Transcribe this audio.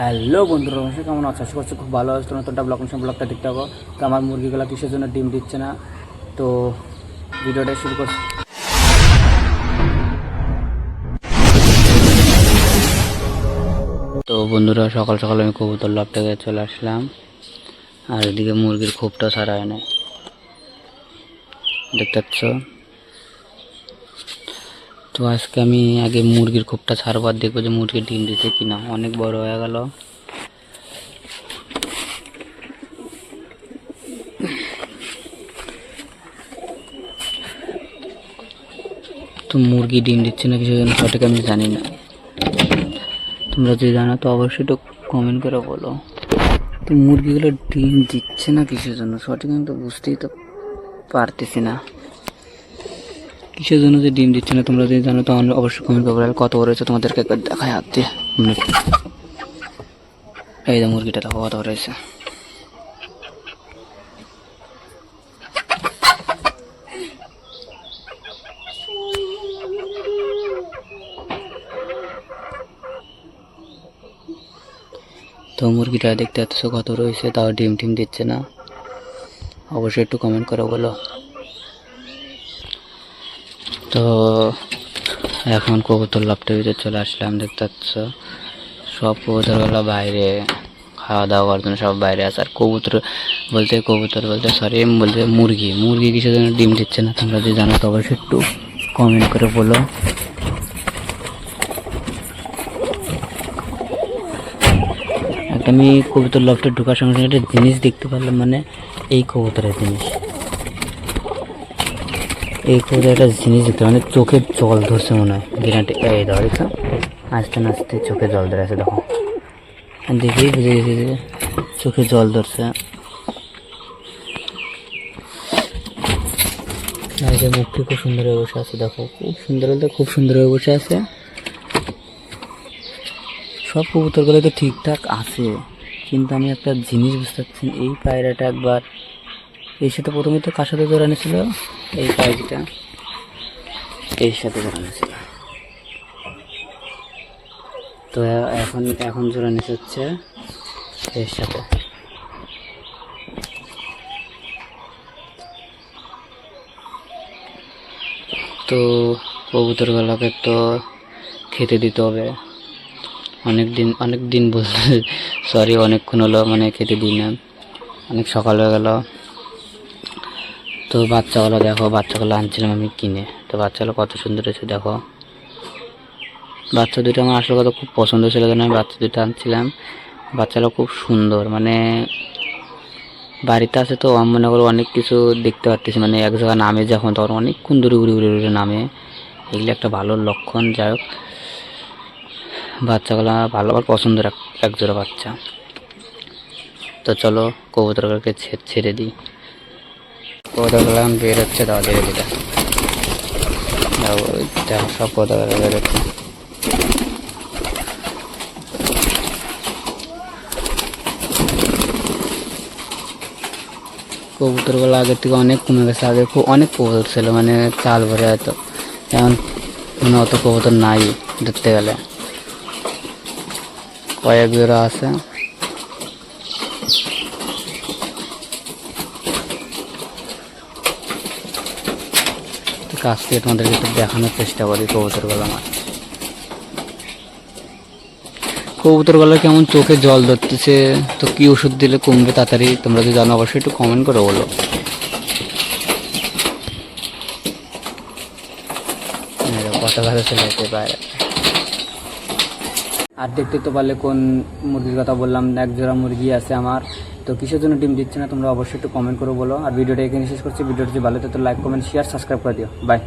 Hello বন্ধুরা নমস্কার কেমন আছো? আশা করছি খুব ভালো আছো। নতুনটা ব্লগ অনুষ্ঠান ব্লগটা দেখতে হবে তো আমার মুরগিগুলো কিসের জন্য ডিম দিচ্ছে না? তো ভিডিওটা শুরু করছি। তো বন্ধুরা, সকাল সকাল আমি কবুতর লাভ থেকে চলে আসলাম। আর এদিকে মুরগির খোপটা সারা হয় না দেখতে পাচ্ছ? তো আজকে আমি আগে মুরগির খোপটা ছাড়বার দেখব যে মুরগির ডিম দিতে কিনা। অনেক বড় হয়ে গেল। তো মুরগি ডিম দিচ্ছে না কিছু জন্য সঠিক আমি জানি না। তোমরা যদি জানো তো অবশ্যই একটু কমেন্ট করে বলো। তো মুরগিগুলো ডিম দিচ্ছে না কিসের জন্য সঠিক আমি তো বুঝতেই তো পারতেছি না। কিসের জন্য যে ডিম দিচ্ছে না তোমরা যদি জানো তো অবশ্যই কমেন্ট করবে। আর কত বড় হয়েছে তোমাদেরকে একবার দেখায় হাত এই মুরগিটা দেখো, কত বড় হয়েছে। তো মুরগিটা দেখতে এত কত রয়েছে তাও ডিম টিম দিচ্ছে না। অবশ্যই একটু কমেন্ট করে, বলো। তো এখন কবুতর লাভটা ভিতরে চলে আসলাম, দেখতে পাচ্ছ। সব কবুতরগুলো বাইরে, খাওয়া দাওয়া করার জন্য সব বাইরে আছে। আর কবুতর বলতে কবুতর বলতে সরি বলতে মুরগি। মুরগি কিসের জন্য ডিম দিচ্ছে না, তোমরা যদি জানো, তো অবশ্যই একটু কমেন্ট করে বলো। একটা আমি কবুতর লফটে ঢোকার সঙ্গে সঙ্গে একটা জিনিস দেখতে পারলাম মানে এই কবুতরের জিনিস। এই কবুতর একটা জিনিস দেখতে মানে চোখে জল ধরছে মনে হয়। গিরাটে এই দেখছ আস্তে আস্তে চোখে জল ধরে আছে, দেখো। দেখেই বুঝে গেছি যে চোখে জল ধরছে। মুখটি খুব সুন্দর হয়ে বসে আছে, দেখো। খুব সুন্দর বলতে খুব সুন্দর হয়ে বসে আছে। সব কবুতরগুলো তো ঠিকঠাক আছে, কিন্তু আমি একটা জিনিস বুঝতে পারছি এই পায়রাটা একবার এর সাথে প্রথমে তো কার সাথে জোড়ানো ছিল এই পায়রাটা এর সাথে জোড়ানো ছিল তো এখন এখন জোড়ানো হচ্ছে এর সাথে। তো কবুতরগুলোকে তো খেতে দিতে হবে। অনেক দিন অনেক দিন বলতে সরি অনেকক্ষণ হলো মানে খেতে দিই না। অনেক সকাল হয়ে গেল। তো বাচ্চাগুলো দেখো, বাচ্চাগুলো আনছিলাম আমি কিনে। তো বাচ্চাগুলো কত সুন্দর হয়েছে দেখো। বাচ্চা দুটো আমার আসলে কথা খুব পছন্দ ছিল কেন, আমি বাচ্চা দুটো আনছিলাম। বাচ্চাগুলো খুব সুন্দর মানে বাড়িতে আছে তো, আমি মনে করো অনেক কিছু দেখতে পারতেছি। মানে এক জায়গায় নামে যখন, তখন অনেকক্ষণ দূরে ঘুরে ঘুরে ঘুরে নামে। এগুলো একটা ভালো লক্ষণ, যাই হোক। বাচ্চাগুলো ভালো আর পছন্দের এক- এক জোড়া বাচ্চা। তো চলো কবুতরগুলোকে ছে- ছেড়ে দিই। কবুতরগুলো এখন বের হচ্ছে দাও ধীরে ধীরে সব কবুতরগুলো বের হচ্ছে। কবুতরগুলো আগের থেকে অনেক কমে গেছে, আগে খুব অনেক কবুতর ছিল মানে চাল ভরে হয়তো। এখন মানে অত কবুতর নাই ধরতে গেলে। কয়েক জোড়া আছে তো কাছ থেকে তোমাদেরকে একটু দেখানোর চেষ্টা করি কবুতরগুলো মাছ। কবুতরগলা কেমন চোখে জল ধরতেছে, তো কি ওষুধ দিলে কমবে তাড়াতাড়ি তোমরা যদি জানো, অবশ্যই একটু কমেন্ট করে বলো। কথা ভালো চলে যেতে পারে আর দেখতে তো পারলে কোন মুরগির কথা বললাম এক জোড়া মুরগি আছে আমার। তো কিসের জন্য ডিম দিচ্ছে না তোমরা অবশ্যই একটু কমেন্ট করে বলো। আর ভিডিওটা এখানে শেষ করছি। ভিডিওটা যদি ভালো তো লাইক কমেন্ট শেয়ার সাবস্ক্রাইব করে দিও। বাই